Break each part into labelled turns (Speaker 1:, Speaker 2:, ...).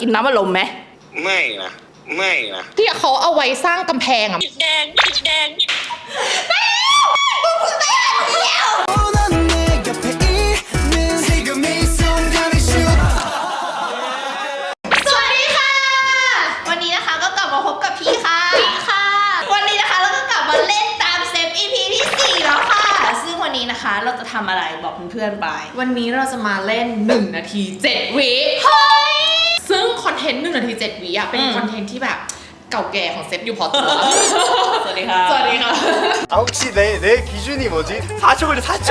Speaker 1: กินน้ำอัดลมไหม
Speaker 2: ไม่นะ ไม่นะ
Speaker 3: ที่เขาเอาไว้สร้างกำแพงอะ
Speaker 4: แดงแดง
Speaker 5: 넌 내 곁에 있는 지금 이 순간을 shoot
Speaker 1: สวัสดีค่ะ วันนี้นะคะก็กลับมาพบกับพี่ค่ะพี่ค่ะ วันนี้นะคะเราก็กลับมาเล่นตามเซฟ EP ที่4แล้วค่ะ ซึ่งวันนี้นะคะเราจะทำอะไรบอกเพื่อนๆไป
Speaker 3: วันนี้เราจะมาเล่น 1 นาที 7 วิ
Speaker 1: เฮ้ย
Speaker 3: ซึ่งคอนเทนต์หนึ่งนาทีเจ็ดวิอะเป็นคอนเทนต์ที่แบบเก่าแก่ของเซฟอยู่พอตัว
Speaker 1: สวัสดีค่ะ
Speaker 3: สวัสดีค่ะเอ
Speaker 5: าชีเรสเรสกี่จุด
Speaker 6: 아혹시 내 내 기준이 뭐 지? 4초 걸려 4초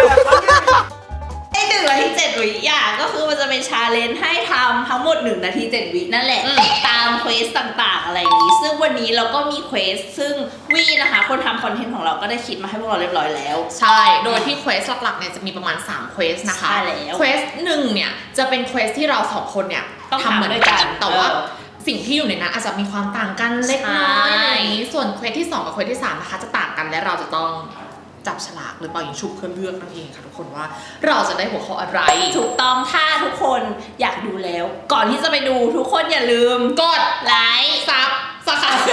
Speaker 1: ไอหนึ่งนาทีเจ็ดวิอะก็คือมันจะเป็นชาเลนจ์ให้ทำทั้งหมดหนึ่งนาทีเจ็ดวินั่นแหละตามเควสต่างๆ อะไรนี้ ซึ่งวันนี้เราก็มีเควสซึ่งวีนะคะ คนทำคอนเทนต์ของเราก็ได้คิดมาให้พวกเราเรียบร้อยแล้ว
Speaker 3: ใช่ โดยที่เควสหลักๆเนี่ยจะมีประมาณ3เควสนะคะ
Speaker 1: ใช่แล้ว
Speaker 3: เควสหนึ่งเนี่ยจะเป็นเควสที่เราสองคนเนี่ย
Speaker 1: ต้องทำ
Speaker 3: เหมือน
Speaker 1: ด้วยกั
Speaker 3: กันนแต่ว่า
Speaker 1: เออ
Speaker 3: สิ่งที่อยู่ในนั้นอาจจะมีความต่างกันเล็กน้อย
Speaker 1: ใช่
Speaker 3: อะไรอย่างนี้ส่วนเควสที่ 2 กับเควสที่ 3 นะคะ จะต่างกันและเราจะต้องจับฉลากหรือเปล่ายิงชุบเพื่อเลือกนั่นเองค่ะทุกคนว่าเราจะได้หัวข้ออะไร
Speaker 1: ถูกต้องถ้าทุกคนอยากดูแล้ว ก่อนที่จะไปดูทุกคนอย่าลืม
Speaker 3: กด
Speaker 1: ไลค์
Speaker 3: ซับสไครต์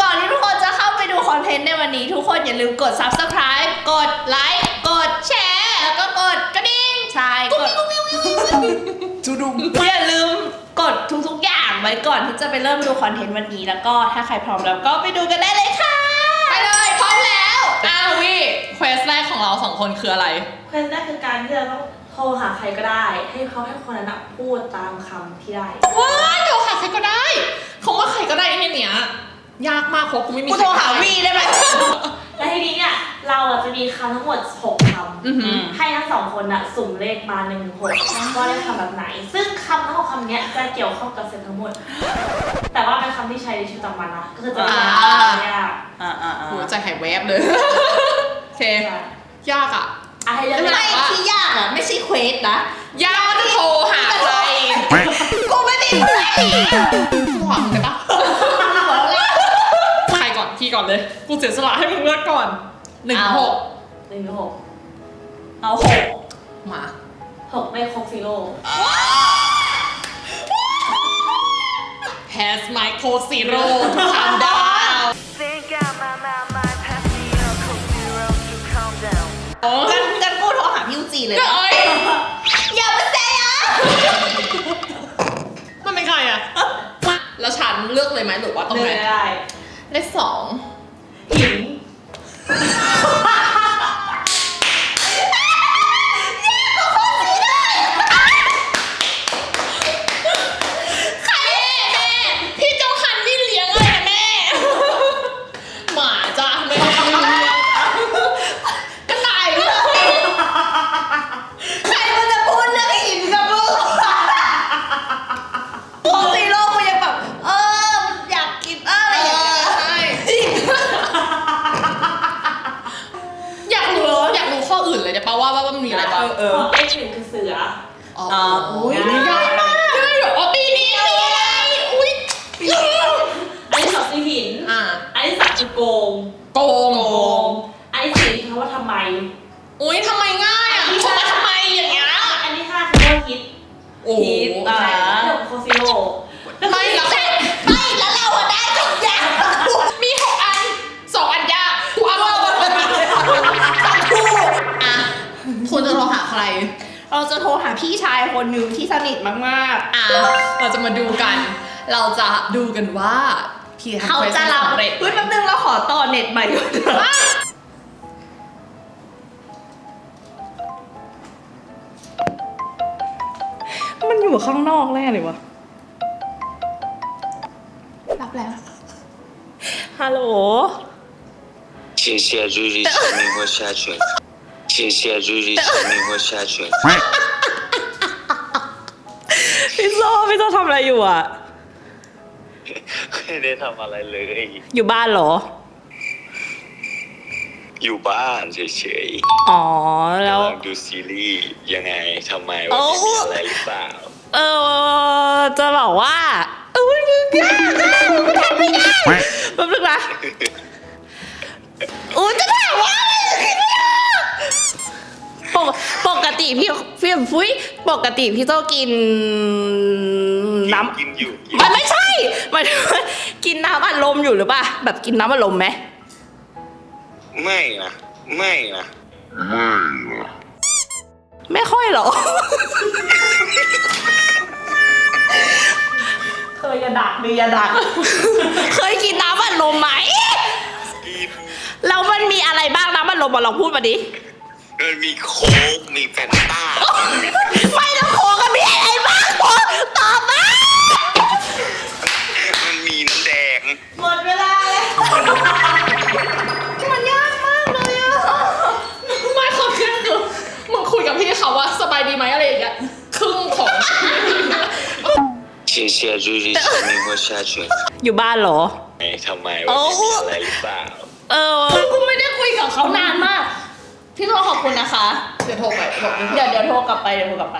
Speaker 1: ก่อนที่ทุกคนจะเข้าไปดูคอนเทนต์ในวันนี้ ทุกคนอย่าลืมกด subscribe กดไลค์กดแชร์แล้วก็กดกระดิ่งใช่กด
Speaker 3: จูดุง
Speaker 1: อย่าลืมกดทุกๆอย่างไว้ก่อนที่จะไปเริ่มดูคอนเทนต์วันนี้แล้วก็ถ้าใครพร้อมแล้วก็ไปดูกันได้เลยค่ะ
Speaker 3: ไปเลยพร้อมแล้วอ้าววิเควสแรกของเราสองคนคืออะไร
Speaker 4: เควสแรกคือการที่เราต้องโทรหาใครก็ได้ ให้เขาให้คนนั้นอะพูดตามคำที่ได้
Speaker 3: ว้ายโทรหาใครก็ได้คำว่าใครก็ได้เนี่ยเนี้ยยากมากเพราะกูไม่มี
Speaker 1: กูโทรหาวีได้ไหม
Speaker 4: และทีนี้เนี่ยเราอะจะมีคำทั้งหมด6ค
Speaker 3: อือหือำ
Speaker 4: ให้ทั้งสองคนอะสุ่มเลขมาหนึ่งหกว่าได้คำแบบไหน ซึ่งคำทั้งหกคำเนี้ยจะเกี่ยวข้องกับเซตทั้งหมด แต่ว่าเป็นคำที่ใช้ในชีวิตประจำวันนะก็คือจะไม่ยากไม่ยาก
Speaker 1: อ่าอ่าอ่า
Speaker 3: หัวใจหายแวบเลย โอเค
Speaker 4: ใช่
Speaker 3: ยากอะ
Speaker 4: อะให้เลือก
Speaker 3: ไม่
Speaker 1: ไม่ที่ยากอะ ไม่ใช่เควสนะ
Speaker 3: ยากว่าจะโทรหาใคร
Speaker 1: กูไม่ได้ใคร
Speaker 3: โทรหามึงได้ปะใครก่อนพี่ก่อนเลย กูเสียสละให้มึงเลือกก่อนหนึ่งหก
Speaker 4: หนึ่งหก
Speaker 1: เอาหก
Speaker 3: มา
Speaker 4: หกไม่ครบซีโร่
Speaker 3: has my code zero ทำดาว
Speaker 7: Think I'm my my my pass me a cold zero to calm down.
Speaker 1: กันกันกูโทรหาพี่ยูจีเลย
Speaker 3: เอ้ย
Speaker 1: อย่ามาแซะอะ
Speaker 3: มันเป็นใครอะ แล้วฉันเลือกเลยไหมหรือว่าตรง
Speaker 4: เลื
Speaker 3: ไห
Speaker 4: อนกได้
Speaker 3: เลขสอง มันมี
Speaker 1: อะไร
Speaker 3: บ้าง
Speaker 1: เออ
Speaker 4: ข้อเลขหนึ่งคือเสือ
Speaker 3: อ๋อ
Speaker 1: อ่าอุ๊ย
Speaker 3: ง่าย จะโทรหาใคร
Speaker 1: เราจะโทรหาพี่ชายคนหนึ่งที่สนิทมาก
Speaker 3: อ่ะเราจะมาดูกัน เราจะดูกันว่าพี่
Speaker 1: ๆ
Speaker 3: ทำ
Speaker 1: เขา
Speaker 3: ควส
Speaker 1: จะรับ
Speaker 3: สำเร็จ
Speaker 1: เฮ้ยแป๊บนึงเราขอต่อเน็ตใหม่ก่อนนะมันอยู่ข้างนอกแน่เลยวะ
Speaker 3: รับแล้ว
Speaker 1: ฮัลโหล
Speaker 2: 谢谢瑞瑞签名或下拳。 谢谢瑞瑞签名或下拳。
Speaker 1: พี่โซพี่โซทำอะไรอยู่อ่ะ
Speaker 2: ไม่ได้ทำอะไรเลย
Speaker 1: อยู่บ้านเหรอ
Speaker 2: อยู่บ้านเฉย
Speaker 1: อ๋อ
Speaker 2: ๆ
Speaker 1: แล้ว
Speaker 2: กำลังดูซีรีส์ยังไงทำไม
Speaker 1: โอ้
Speaker 2: วันนี้มีอะไรหรือเปล่า
Speaker 1: เออจะบอกว่าเอ้ยมึงยากอะมึงทำไม่ได้แป๊บนึงนะโอ้ยจะถามว่าอะไร กปกติพี่พี่ฟุ้ยปกติพี่โตกินน้
Speaker 2: กินอยู่ำ
Speaker 1: มันไม่ใช่หมันกินน้ำอัดลมอยู่หรือเปล่าแบบกินน้ำอัดลมไหม
Speaker 2: ไม่นะไม่นะ
Speaker 1: ไม่ค่อยหรอ
Speaker 4: เคยกระดัก
Speaker 1: มียาดัก เคยกินน้ำอัดลมไหม
Speaker 2: กิน
Speaker 1: แล้วมันมีอะไรบ้างน้ำอัดลมมาลองพูดมาดิ
Speaker 2: มันมีโค้กมีแฟนต้า
Speaker 1: ไม่น้ำโขงก็มีอะไรบ้างตอบตอบมา
Speaker 2: มันมีน้ำแดง
Speaker 1: หมดเวลาเลยมันยากมากเลยอะ
Speaker 3: ไม่เขาแค่คือมึงคุยกับพี่เขาว่าสบายดีไหมอะไรอย่างเงี้ยครึ่งของ
Speaker 2: 谢谢瑞瑞生命或下泉。
Speaker 1: อยู่บ้านเหรอ
Speaker 2: 哎，ทำไมวันนี้มีอะไรหรือเปล่า
Speaker 1: เออ
Speaker 3: กูไม่ได้คุยกับเขานานมาก พี่โทรขอบคุณนะคะ เดี๋ยวโทรไปบอกพี่
Speaker 1: เดี๋ยวเดี๋ยวโทรกลับไปเดี๋ยวโทรกลับไป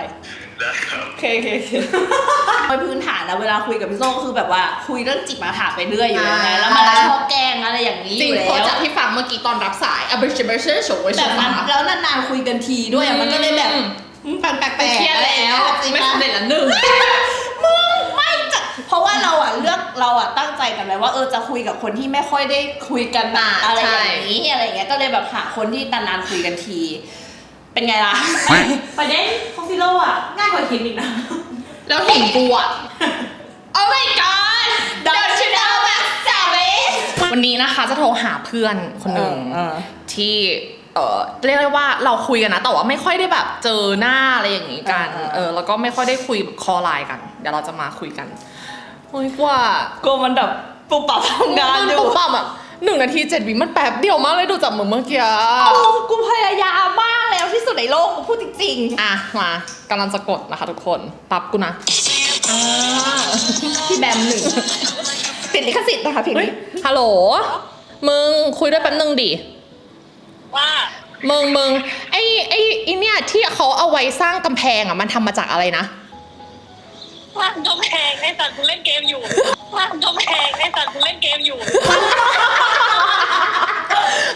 Speaker 2: ได้ครับ
Speaker 1: โอเคโอเคโอเคโดยพื้นฐานแล้วเวลาคุยกับพี่โซ่ก็คือแบบว่าคุยเรื่องจิตมาถามไปเรื่อยอยู่แล้วไงแล้วมันก็ชอบแกล้งอะไรอย่างนี้
Speaker 3: จ
Speaker 1: อ
Speaker 3: ริง
Speaker 1: ยู่
Speaker 3: เพ
Speaker 1: แล้
Speaker 3: ราะ
Speaker 1: ว
Speaker 3: จากที่ฟังเมื่อกี้ตอนรับสายอะเบอร์เชเบอร์เชอร์โฉย
Speaker 1: แบบนั้นแล้วนานๆคุยกันทีด้วยอะมันก็เลยแบบแปลกๆ
Speaker 3: เครียด
Speaker 1: อะไร
Speaker 3: แล้
Speaker 1: อย่าง
Speaker 3: ว
Speaker 1: เงี้ยจริง
Speaker 3: ไม่
Speaker 1: ปะ
Speaker 3: สำเร็จละหนึ่ง
Speaker 1: มึงไม่จะเพราะว่าเราอะเลื อกเราอะตั้งใจกันไว้ว่าเออจะคุยกับคนที่ไม่ค่อยได้คุยกันแบบอะไรอย่างนี้อะไรอย่างเงี้ยก็เลยแบบหาคนที่นานๆคุยกันที เป็นไงล่ะ
Speaker 4: ประเด็นของซิโร่อะง่ายกว่าคิดอีกนะ
Speaker 3: แล้วเห็นกูอะ Oh my god
Speaker 1: Don't you know that savage
Speaker 3: วันนี้นะคะจะโทรหาเพื่อนคนหนึ่ง
Speaker 1: เออเออ
Speaker 3: ที่เออเรียกได้ว่าเราคุยกันนะ แต่ว่าไม่ค่อยได้แบบเจอหน้าอะไรอย่างนี้กัน
Speaker 1: เออ เออ
Speaker 3: เออแล้วก็ไม่ค่อยได้คุยคอไลน์กัน เดี๋ยวเราจะมาคุยกัน โอ้ยกว่า
Speaker 1: ก็มันแบบปุบปับทำงานอยู่
Speaker 3: ปุ๊บปั๊บแบบหนึ่งนาทีเจ็ดวิมันแป๊บเดียวมากเลยดูจากมือเมื่อกี้อะ
Speaker 1: เออกูพยายามมากแล้วที่สุดในโลกกูพูดจริง
Speaker 3: อะมากำลังจะกดนะคะทุกคนปรับกูนะอ่า
Speaker 1: ๆพี่แบมหนึ่งติดลิขสิทธิ์นะคะเพลง
Speaker 3: เฮ้ย
Speaker 1: นี้
Speaker 3: ฮัลโหล มึงคุยด้วยแป๊บนึงดิ
Speaker 8: ว่า
Speaker 3: มึงมึงไอ้ไอ้ไอ้เนี่ยที่เขาเอาไว้สร้างกำแพงอะมันทำมาจากอะไรนะ
Speaker 8: ว่างกำแพงไอ้สัตว์กูเล่นเกมอยู่ว่างกำแพงไอ้สัตว์กูเล่นเกมอยู่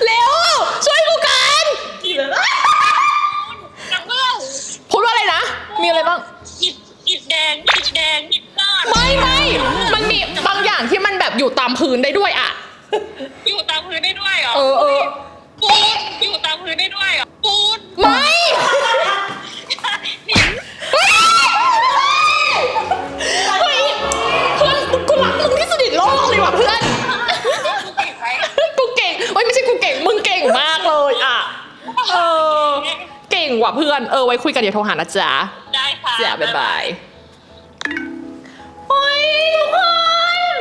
Speaker 3: เร็ว ช่วย เออไว้คุยกันเดี๋ยวโทรหานะจ๊ะ
Speaker 8: ได้ค่ะ
Speaker 3: จ้ะบ๊ายบาย
Speaker 1: โอ้ยทุกคน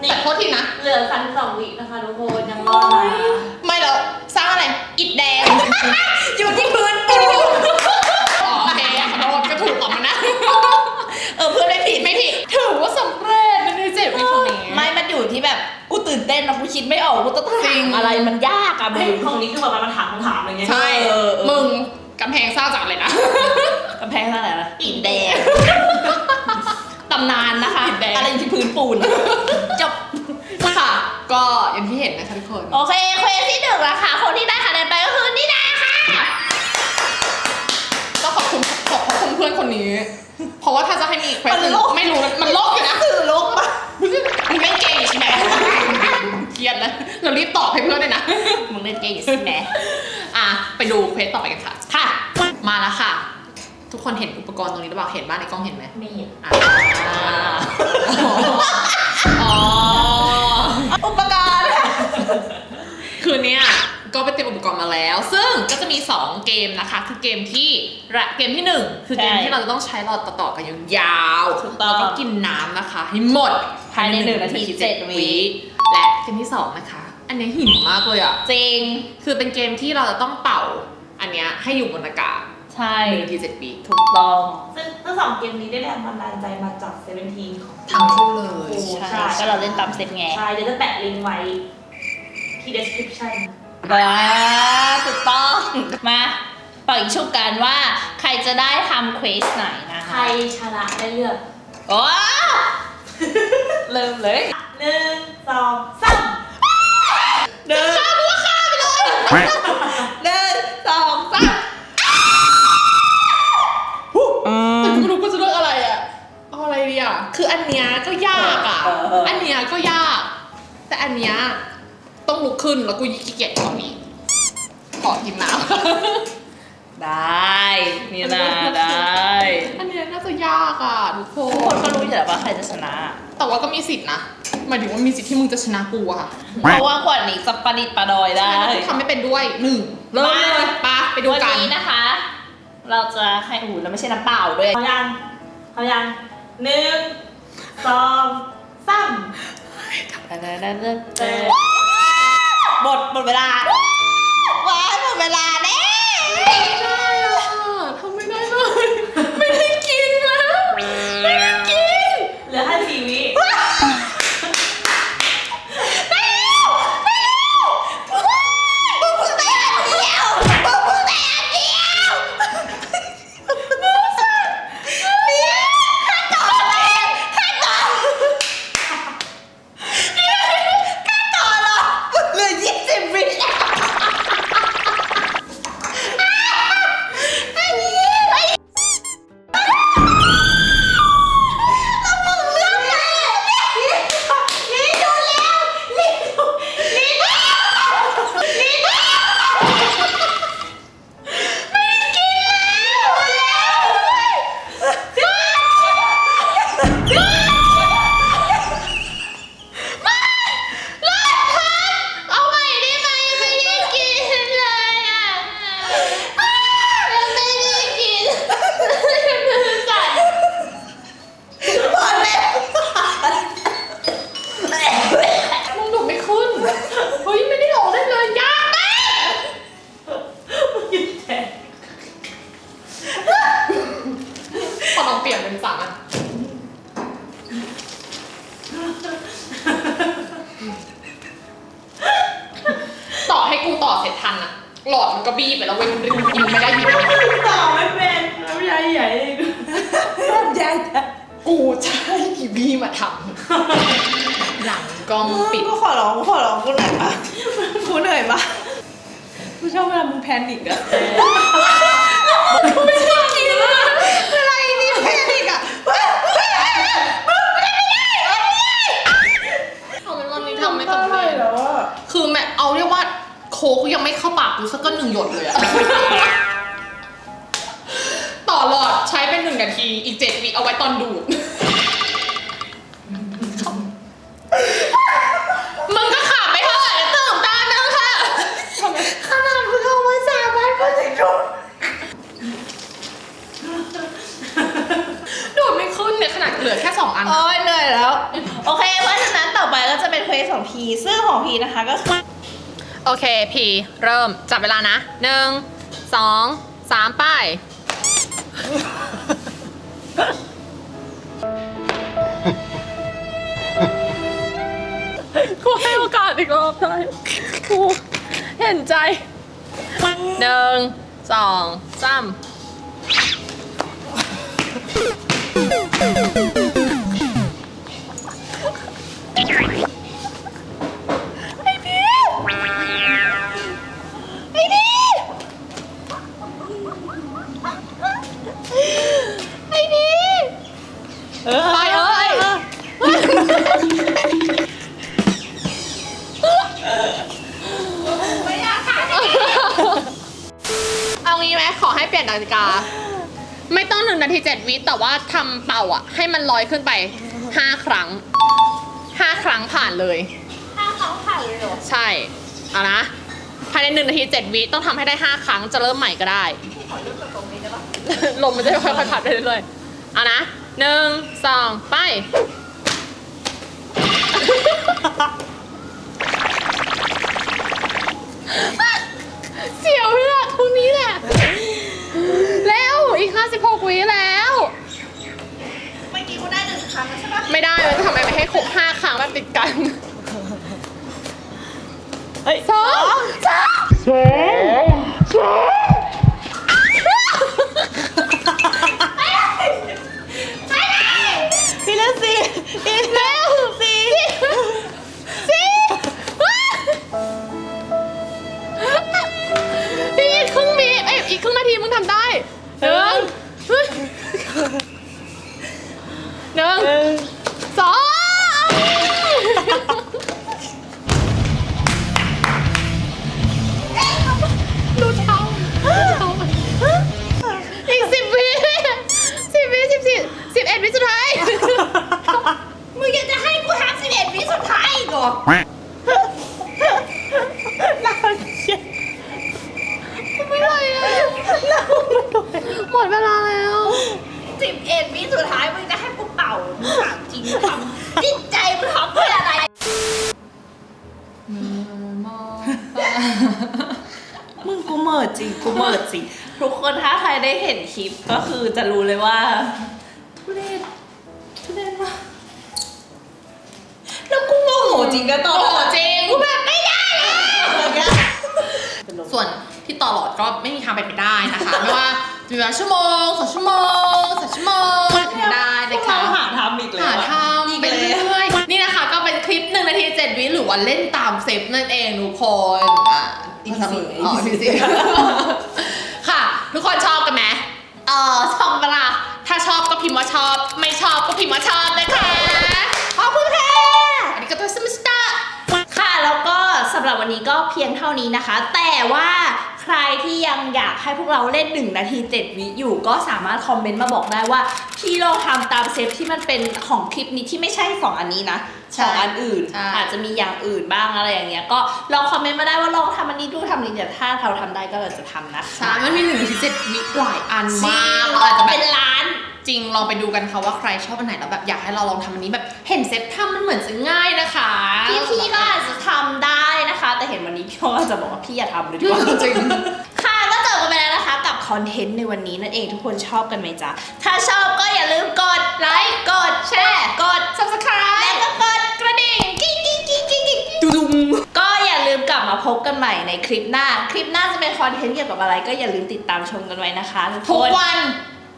Speaker 3: แต่โทษทีนะ
Speaker 4: เหลือสันสองวินะคะทุกคนยังรอดนะ
Speaker 3: ไม่แล้วสร้างอะไร อิฐแดง
Speaker 1: อยู่ที่พื้นปู
Speaker 3: อ๋อโอเคขอโทษก็ถูกออกมานะ
Speaker 1: เออเพื่อนไม่ผิด
Speaker 3: ไม่ผิด ถือว่าสำเร็จในเจ็ดวิคนนี้
Speaker 1: ไม่มันอยู่ที่แบบกูตื่นเต้นนะกูคิดไม่ออกกูต้องถามอะไรมันยากอะมึ
Speaker 4: เฮ้ย
Speaker 1: ง
Speaker 4: ของนี้คือแบบมันถามคำถามอะไรเงี้ย
Speaker 3: ใช่
Speaker 1: เออเออ
Speaker 3: มึง กำแพงสร้างจากอะไรนะ
Speaker 1: กำแพงเท่าไหร่นะอิฐแดง ตำนานนะคะ
Speaker 3: อิฐแดง
Speaker 1: อะไรอยู่ที่พื้นปูน จบ
Speaker 3: ค่ะ ก็อย่างที่เห็นนะคะทุกคน
Speaker 1: โอเคเควสที่หนึ่งละค่ะ คนที่ได้คะแนนไปก็คือนี่นาค่ะ
Speaker 3: ก็ขอบคุณขอบคุณเพื่อนคนนี้ เพราะว่าถ้าจะให้มีอีกเควสหนึ่ง
Speaker 1: มันโลก
Speaker 3: ไม่รู้นะมันโลกอยู่นะ
Speaker 1: สื่อลกปะ
Speaker 3: มึงเล่นเกมอยู่ใช่ไหมเครียดแล้วเรารีบตอบให้เพื่อนเลยนะ
Speaker 1: มึงเล่นเกมอยู่ใช่ไหม
Speaker 3: อะไปดูเควสต่อไปกันค่ะ
Speaker 1: ค่ะ
Speaker 3: มาแล้วค่ะ ทุกคนเห็นอุปกรณ์ตรงนี้หรือเปล่าเห็นบ้านในกล้องเห็นไหม
Speaker 4: ไม่เห็น
Speaker 3: อะอ๋อ
Speaker 1: อุปกรณ์
Speaker 3: คืนเนี้ยก็ไปเตรียมอุปกรณ์มาแล้ว ซึ่งก็จะมี 2 เกมนะคะ คือเกมที่ระเกมที่ 1 คือเกม
Speaker 1: ใช่
Speaker 3: ที่เราจะต้องใช้หลอดต่อๆกันยาว
Speaker 1: ถูก
Speaker 3: ๆ
Speaker 1: ต้อง
Speaker 3: แล้วก็กินน้ำนะคะ ให้หมด
Speaker 1: ภายในหนึ่งนาทีเจ็ดวิ
Speaker 3: และเกมที่ 2 นะคะ อันเนี้ยหินมากเลยอะ
Speaker 1: จริง
Speaker 3: คือเป็นเกมที่เราจะต้องเป่า อันเนี้ยให้อยู่บนอากาศ
Speaker 1: ใช่
Speaker 3: หนึ่งนาทีเจ็ดวิ
Speaker 1: ถูกต้อง
Speaker 4: ซึ่งทั้งสองเกมนี้ได้แรงบันดาลใจมาจากเซเว่นทีของ
Speaker 3: ทั้งคู่เลย
Speaker 1: ใช่ ก็เราเล่นตามเซตไง
Speaker 4: ใช่ เดี๋ยวจะแปะลิงก์ไว้ที่ description
Speaker 1: ว้าถูกต้อง มาปล่อยชุบกันว่าใครจะได้ทำเควสไหนนะ
Speaker 4: ใคร
Speaker 1: คะ
Speaker 4: ชนะได้เลือก
Speaker 1: โอ้ เริ่มเลย
Speaker 4: หนึ่งสองสาม
Speaker 1: หนึ่งข้ากูฆ่าไปเลยหนึ่งสองสาม
Speaker 3: แต่กูรู้กูจะเลือกอะไรอะเอาอะไรดีอะคืออันเนี้ยก็ยากอะ
Speaker 1: อั
Speaker 3: นเนี้ยก็ยาก แต่อันเนี้ยต้องลุกขึ้นแล้วกูขี้เกียจตอนนี้ขอกินน้ำ
Speaker 1: ได้นี่นะได้
Speaker 3: อันเนี้ยน่าจะยากอะทุกค
Speaker 1: ทุกคนน ก็รู้อยู่แล้วว่าใครจะชนะ
Speaker 3: แต่ว่าก็มีสิทธินะ หมายถึงว่ามีสิทธิ์ที่มึงจะชนะกูอะค่ะ
Speaker 1: เพราะว่าขวดนี้จะประดิษฐ์ประดอยได้
Speaker 3: แต่กูทำไม่เป็นด้วยหนึ่งเริ่มเลยปะไปดู
Speaker 1: วัน
Speaker 3: กัน
Speaker 1: นี้นะคะ เราจะให้อูแล้วไม่ใช่น้ำเปล่าด้วย
Speaker 4: เขายังเขายังหนึ่งสองสาม
Speaker 1: หมดหมดเวลา
Speaker 3: ก็
Speaker 1: บี้
Speaker 3: ไปแล้วเว้ยมันยิงไม่ได้อยู่
Speaker 4: ต่อไม่เป็นน้ำยาใหญ่เลย
Speaker 1: ใหญ่จ้ะ
Speaker 3: กูใช้กีบี้มาทำหลังกล้องปิด
Speaker 1: กูขอร้องกูขอร้องกูเหนื่อยปะกูเหนื่อยปะกูชอบเวลามึงแพนิกอะกูไม่ชอบ
Speaker 3: โคกยังไม่เข้าปากกูสักก็หนึ่งหยดเลยอะ ต่อหลอดใช้เป็นหนึ่งนาที อีกเจ็ดวิเอาไว้ตอนดูด มึงก็ขับไปเถอะเดี๋ยวตื่นตาเนอะค่ะ
Speaker 1: ขนาดมึงเอาไว้สาบานก็จะโด
Speaker 3: ดูดไม่ขึ้นเนี่ยขนาดเหลือแค่สองอัน
Speaker 1: โอ้ยเหนื่อยแล้ว โอเค เพราะฉะนั้นต่อไปก็จะเป็นเควสของพีซึ่งของพีนะคะก็คือ
Speaker 3: โอเค พีเริ่มจับเวลานะหนึ่งสองสามไป กูให้โอกาสอีกรอบได้กูเห็นใจหนึ่งสองสาม ขอให้เปลี่ยนนาฬิกา ไม่ต้องหนึ่งนาทีเจ็ดวิแต่ว่าทำเป่าอะ ให้มันลอยขึ้นไปห้าครั้งห้าครั้งผ่านเลย
Speaker 1: ห้าครั้งผ่านเลยเหรอ
Speaker 3: ใช่เอานะภายในหนึ่งนาทีเจ็ดวิต้องทำให้ได้ห้าครั้งจะเริ่มใหม่ก็ได้ลมมันจะค่อยๆพัดไปเรื่อยๆเอานะหนึ่งสองไป เสียวเลือดตรงนี้แหละแล้วอีก 56วิแล้ว
Speaker 1: เมื่อกี้กูได้หนึ่งครั้งแล้วใช่ปะ
Speaker 3: ไม่ได้มันจะทำไมไม่ให้ครบ5ครั้งแบบติดกัน
Speaker 1: เฮ้ย
Speaker 3: สองสาม
Speaker 1: พี่เลือกสี่พี่เลือก
Speaker 3: กูเห
Speaker 1: มิดจริงทุกคนถ้าใครได้เห็นคลิปก็คือจะรู้เลยว่า ทุเรศทุเรศมากแล้วกูโมโหจริงกันตอน
Speaker 3: โอ้โหจริง
Speaker 1: กูแบบไม่ได้แล้วอย่างเงี้ย
Speaker 3: ส่วนที่ต่อหลอดก็ไม่มีทางเป็นไปได้นะคะไม่ว่าจะเป็นชั่วโมงสองชั่วโมงสามชั่วโมงไม่ได้นะคะ
Speaker 1: หาทำอีกแล้ว
Speaker 3: หาทำไปเรื่อยๆนี่นะคะก็เป็นคลิปหนึ่งนาทีเจ็ดวิหรือว่าเล่นตามเซฟนั่นเองทุกคน อะ
Speaker 1: EP สี่
Speaker 3: อ๋อ EP สี่ค่ะ ทุกคนชอบกันไหมเออชอบเวลาถ้าชอบก็พิมพ์ว่าชอบ ไม่ชอบก็พิมพ์ว่าชอบนะคะขอบคุณค่ะอันนี้ก็ตัวสมิสตา
Speaker 1: ค่ะแล้วก็สำหรับวันนี้ก็เพียงเท่านี้นะคะ แต่ว่าใค รที่ยังอยากให้พวกเราเล่น 1 นาที 7 วิอยู่ ก็สามารถคอมเมนต์มาบอกได้ว่า พี่ลองทำตามเซฟที่มันเป็นของคลิปนี้ที่ไม่ใช่สองอันนี้นะ
Speaker 3: ใช่
Speaker 1: สองอันอื่น
Speaker 3: ใช่
Speaker 1: อาจจะมีอย่างอื่นบ้างอะไรอย่างเงี้ยก็ลองคอมเมนต์มาได้ว่าลองทำอันนี้ดูทำอันนี้เดี๋ยวถ้าเราทำได้ก็เราจะทำนะคะ
Speaker 3: ใช่มันมีหนึ่งถึงเจ็ดวิหลายอันมาก
Speaker 1: จริง
Speaker 3: เราอาจจะแบ
Speaker 1: เป็
Speaker 3: บ
Speaker 1: นล้าน
Speaker 3: จริงลองไปดูกันค่ะว่าใครชอบอันไหนแล้วแบบอยากให้เราลองทำอันนี้แบบเห็นเซฟทำมันเหมือนจะง่ายนะคะ
Speaker 1: พี่พี่ก็อาจจะทำได้ นะคะแต่เห็นวันนี้พี่ก็จะบอกว่าพี่อย่าทำเลยดีกว่า
Speaker 3: จริง
Speaker 1: ค่ะก็จบกันไปแล้วนะคะ กับคอนเทนต์ในวันนี้นั่นเองทุกคนชอบกันไหมจ๊ะ ถ้าชอบก็อย่าลืมกดไลค์กดแชร์ กด subscribe และก็กดกระดิ่งกิ๊งกิ๊งกิ๊งกิ๊งกิ๊งดุมก็อย่าลืมกลับมาพบกันใหม่ในคลิปหน้า คลิปหน้าจะเป็นคอนเทนต์เกี่ยวกับอะไร ก็อย่าลืมติดตามชมกันไว้นะคะทุก
Speaker 3: ทุก
Speaker 1: คน
Speaker 3: วัน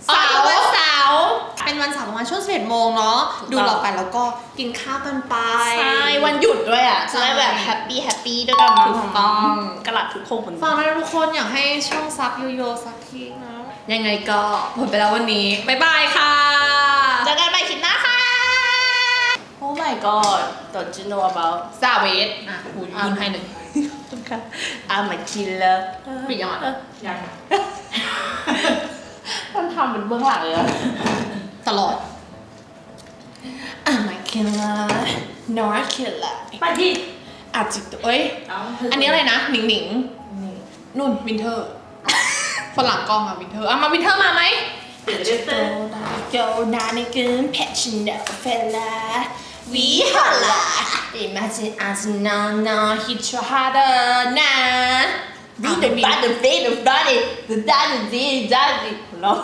Speaker 1: เสา
Speaker 3: เสา
Speaker 1: ร์
Speaker 3: ร์
Speaker 1: วันเสาร์
Speaker 3: เป็นวันเสาร์ประมาณช่วง11โมงเนาะ
Speaker 1: ถูกต้อง
Speaker 3: ดูเราไปแล้วก็กินข้าวกันไป
Speaker 1: ใช่ วันหยุดด้วยอะ
Speaker 3: ใช่
Speaker 1: จะได้แบบแฮปปี้แฮปปี้ด้วยกัน
Speaker 3: ถูกต้อง
Speaker 1: กระลัดทุกคน
Speaker 3: ฟังแล้วทุกคนอยากให้ช่องซับโยโย่สักทีนะยังไงก็หมดไปแล้ววันนี้ บ๊ายบายค่ะ
Speaker 1: เจอกันใหม่คลิปหน้าค่ะ Oh my god don't you know about
Speaker 3: ซาเวสอะหูยิงให้หนึ่ง
Speaker 1: I'm a killer
Speaker 3: ปิดยังอะ
Speaker 4: ยัง
Speaker 1: มัน ทำเป็นเบื้องหลังเลยอะ
Speaker 3: ตลอด
Speaker 1: I'm a killer no a killer
Speaker 4: ปฏิ
Speaker 1: อาจจะเอ้ย
Speaker 3: อันนี้อะไรนะ หนิงหนิงนุ่นวินเทอร์คนหลังกล้องอะวินเทอร์อะมาวินเทอร์มาไหม
Speaker 4: เดี๋ยวเดี๋ยวเดี๋ยว
Speaker 1: Go down again, passionate fella. We holla. Imagine us now, now, hit your harder now. Be the body, be the body, the daddy, เนาะ